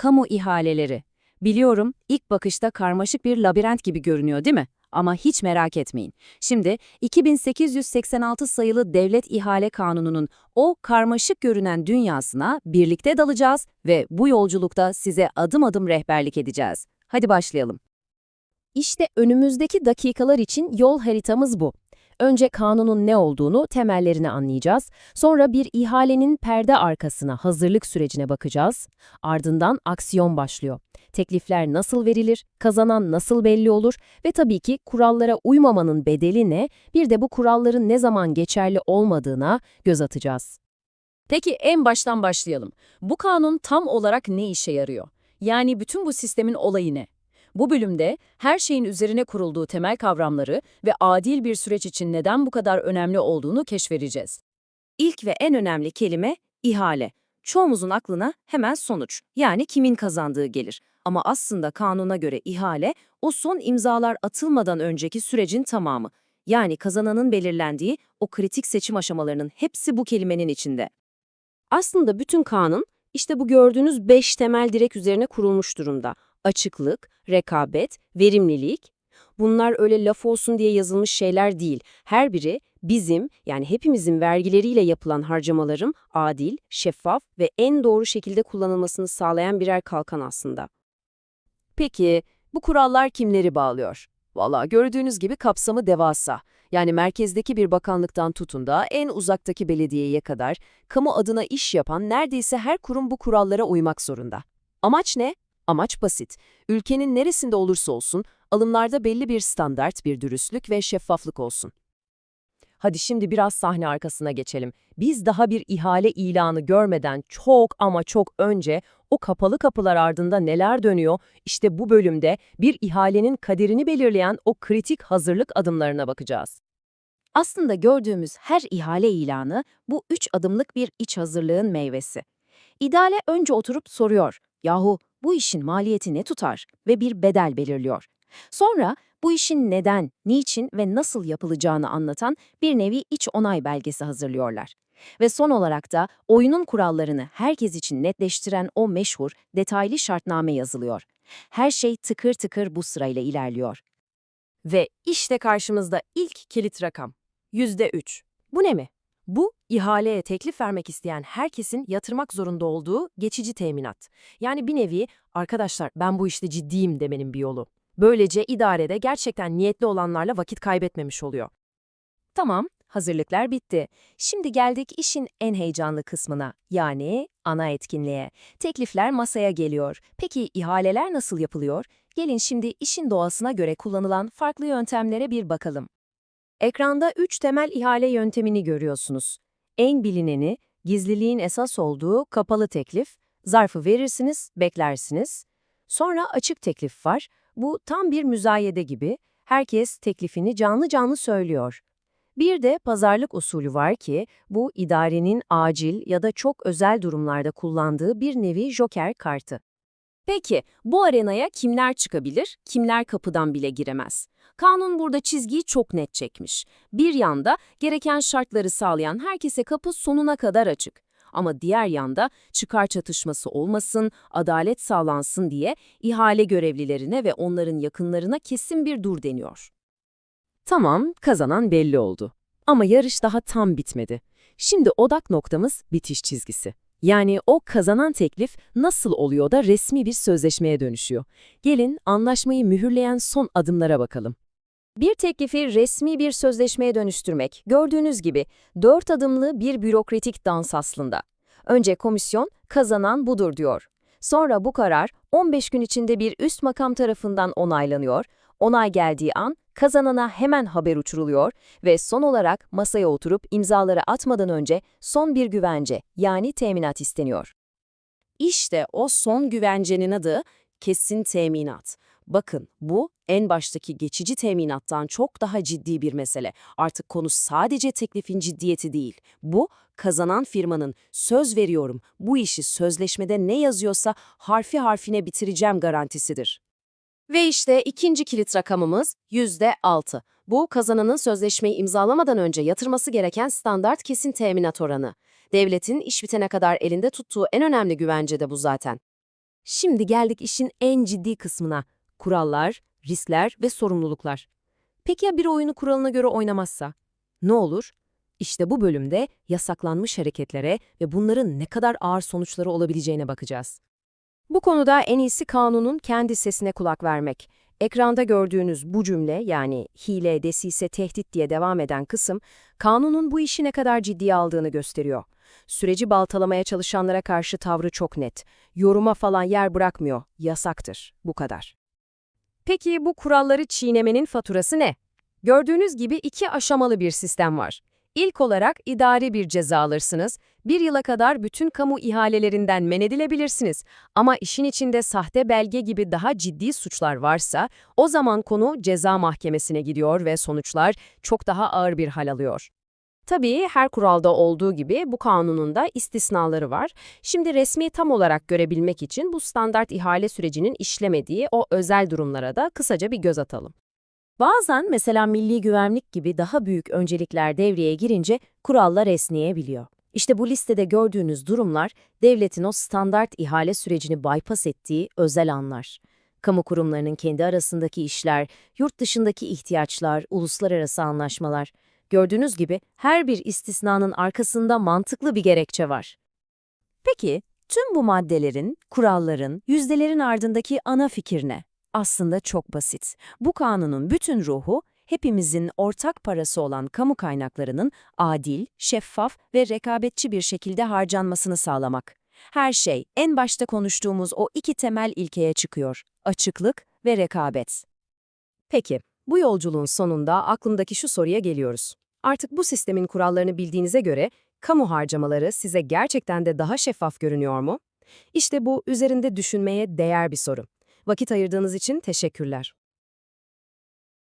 Kamu ihaleleri. Biliyorum ilk bakışta karmaşık bir labirent gibi görünüyor değil mi? Ama hiç merak etmeyin. Şimdi 2886 sayılı Devlet İhale Kanunu'nun o karmaşık görünen dünyasına birlikte dalacağız ve bu yolculukta size adım adım rehberlik edeceğiz. Hadi başlayalım. İşte önümüzdeki dakikalar için yol haritamız bu. Önce kanunun ne olduğunu, temellerini anlayacağız. Sonra bir ihalenin perde arkasına hazırlık sürecine bakacağız. Ardından aksiyon başlıyor. Teklifler nasıl verilir, kazanan nasıl belli olur ve tabii ki kurallara uymamanın bedeli ne, bir de bu kuralların ne zaman geçerli olmadığına göz atacağız. Peki en baştan başlayalım. Bu kanun tam olarak ne işe yarıyor? Yani bütün bu sistemin olayı ne? Bu bölümde her şeyin üzerine kurulduğu temel kavramları ve adil bir süreç için neden bu kadar önemli olduğunu keşfedeceğiz. İlk ve en önemli kelime ihale. Çoğumuzun aklına hemen sonuç, yani kimin kazandığı gelir. Ama aslında kanuna göre ihale, o son imzalar atılmadan önceki sürecin tamamı. Yani kazananın belirlendiği o kritik seçim aşamalarının hepsi bu kelimenin içinde. Aslında bütün kanun işte bu gördüğünüz beş temel direk üzerine kurulmuş durumda. Açıklık, rekabet, verimlilik. Bunlar öyle laf olsun diye yazılmış şeyler değil. Her biri bizim yani hepimizin vergileriyle yapılan harcamaların adil, şeffaf ve en doğru şekilde kullanılmasını sağlayan birer kalkan aslında. Peki bu kurallar kimleri bağlıyor? Valla gördüğünüz gibi kapsamı devasa. Yani merkezdeki bir bakanlıktan tutun da en uzaktaki belediyeye kadar kamu adına iş yapan neredeyse her kurum bu kurallara uymak zorunda. Amaç ne? Amaç basit. Ülkenin neresinde olursa olsun alımlarda belli bir standart, bir dürüstlük ve şeffaflık olsun. Hadi şimdi biraz sahne arkasına geçelim. Biz daha bir ihale ilanı görmeden çok ama çok önce o kapalı kapılar ardında neler dönüyor? İşte bu bölümde bir ihalenin kaderini belirleyen o kritik hazırlık adımlarına bakacağız. Aslında gördüğümüz her ihale ilanı bu üç adımlık bir iç hazırlığın meyvesi. İdare önce oturup soruyor, yahu bu işin maliyeti ne tutar ve bir bedel belirliyor. Sonra bu işin neden, niçin ve nasıl yapılacağını anlatan bir nevi iç onay belgesi hazırlıyorlar. Ve son olarak da oyunun kurallarını herkes için netleştiren o meşhur, detaylı şartname yazılıyor. Her şey tıkır tıkır bu sırayla ilerliyor. Ve işte karşımızda ilk kilit rakam. %3. Bu ne mi? Bu, ihaleye teklif vermek isteyen herkesin yatırmak zorunda olduğu geçici teminat. Yani bir nevi, arkadaşlar ben bu işte ciddiyim demenin bir yolu. Böylece idarede gerçekten niyetli olanlarla vakit kaybetmemiş oluyor. Tamam, hazırlıklar bitti. Şimdi geldik işin en heyecanlı kısmına, yani ana etkinliğe. Teklifler masaya geliyor. Peki ihaleler nasıl yapılıyor? Gelin şimdi işin doğasına göre kullanılan farklı yöntemlere bir bakalım. Ekranda üç temel ihale yöntemini görüyorsunuz. En bilineni, gizliliğin esas olduğu kapalı teklif, zarfı verirsiniz, beklersiniz. Sonra açık teklif var. Bu tam bir müzayede gibi. Herkes teklifini canlı canlı söylüyor. Bir de pazarlık usulü var ki, bu idarenin acil ya da çok özel durumlarda kullandığı bir nevi joker kartı. Peki, bu arenaya kimler çıkabilir, kimler kapıdan bile giremez? Kanun burada çizgiyi çok net çekmiş. Bir yanda gereken şartları sağlayan herkese kapı sonuna kadar açık. Ama diğer yanda çıkar çatışması olmasın, adalet sağlansın diye ihale görevlilerine ve onların yakınlarına kesin bir dur deniyor. Tamam, kazanan belli oldu. Ama yarış daha tam bitmedi. Şimdi odak noktamız bitiş çizgisi. Yani o kazanan teklif nasıl oluyor da resmi bir sözleşmeye dönüşüyor. Gelin anlaşmayı mühürleyen son adımlara bakalım. Bir teklifi resmi bir sözleşmeye dönüştürmek, gördüğünüz gibi dört adımlı bir bürokratik dans aslında. Önce komisyon, kazanan budur diyor. Sonra bu karar 15 gün içinde bir üst makam tarafından onaylanıyor. Onay geldiği an kazanana hemen haber uçuruluyor ve son olarak masaya oturup imzaları atmadan önce son bir güvence yani teminat isteniyor. İşte o son güvencenin adı kesin teminat. Bakın bu en baştaki geçici teminattan çok daha ciddi bir mesele. Artık konu sadece teklifin ciddiyeti değil. Bu kazanan firmanın söz veriyorum bu işi sözleşmede ne yazıyorsa harfi harfine bitireceğim garantisidir. Ve işte ikinci kilit rakamımız %6. Bu kazananın sözleşmeyi imzalamadan önce yatırması gereken standart kesin teminat oranı. Devletin iş bitene kadar elinde tuttuğu en önemli güvence de bu zaten. Şimdi geldik işin en ciddi kısmına. Kurallar, riskler ve sorumluluklar. Peki ya bir oyunu kuralına göre oynamazsa? Ne olur? İşte bu bölümde yasaklanmış hareketlere ve bunların ne kadar ağır sonuçları olabileceğine bakacağız. Bu konuda en iyisi kanunun kendi sesine kulak vermek. Ekranda gördüğünüz bu cümle yani hile, desise, tehdit diye devam eden kısım kanunun bu işi ne kadar ciddiye aldığını gösteriyor. Süreci baltalamaya çalışanlara karşı tavrı çok net. Yoruma falan yer bırakmıyor. Yasaktır. Bu kadar. Peki bu kuralları çiğnemenin faturası ne? Gördüğünüz gibi iki aşamalı bir sistem var. İlk olarak idari bir ceza alırsınız. Bir yıla kadar bütün kamu ihalelerinden men edilebilirsiniz. Ama işin içinde sahte belge gibi daha ciddi suçlar varsa, o zaman konu ceza mahkemesine gidiyor ve sonuçlar çok daha ağır bir hal alıyor. Tabii her kuralda olduğu gibi bu kanunun da istisnaları var. Şimdi resmi tam olarak görebilmek için bu standart ihale sürecinin işlemediği o özel durumlara da kısaca bir göz atalım. Bazen mesela milli güvenlik gibi daha büyük öncelikler devreye girince kurallar esneyebiliyor. İşte bu listede gördüğünüz durumlar devletin o standart ihale sürecini bypass ettiği özel anlar. Kamu kurumlarının kendi arasındaki işler, yurt dışındaki ihtiyaçlar, uluslararası anlaşmalar. Gördüğünüz gibi her bir istisnanın arkasında mantıklı bir gerekçe var. Peki, tüm bu maddelerin, kuralların, yüzdelerin ardındaki ana fikir ne? Aslında çok basit. Bu kanunun bütün ruhu, hepimizin ortak parası olan kamu kaynaklarının adil, şeffaf ve rekabetçi bir şekilde harcanmasını sağlamak. Her şey en başta konuştuğumuz o iki temel ilkeye çıkıyor. Açıklık ve rekabet. Peki, bu yolculuğun sonunda aklımdaki şu soruya geliyoruz. Artık bu sistemin kurallarını bildiğinize göre kamu harcamaları size gerçekten de daha şeffaf görünüyor mu? İşte bu üzerinde düşünmeye değer bir soru. Vakit ayırdığınız için teşekkürler.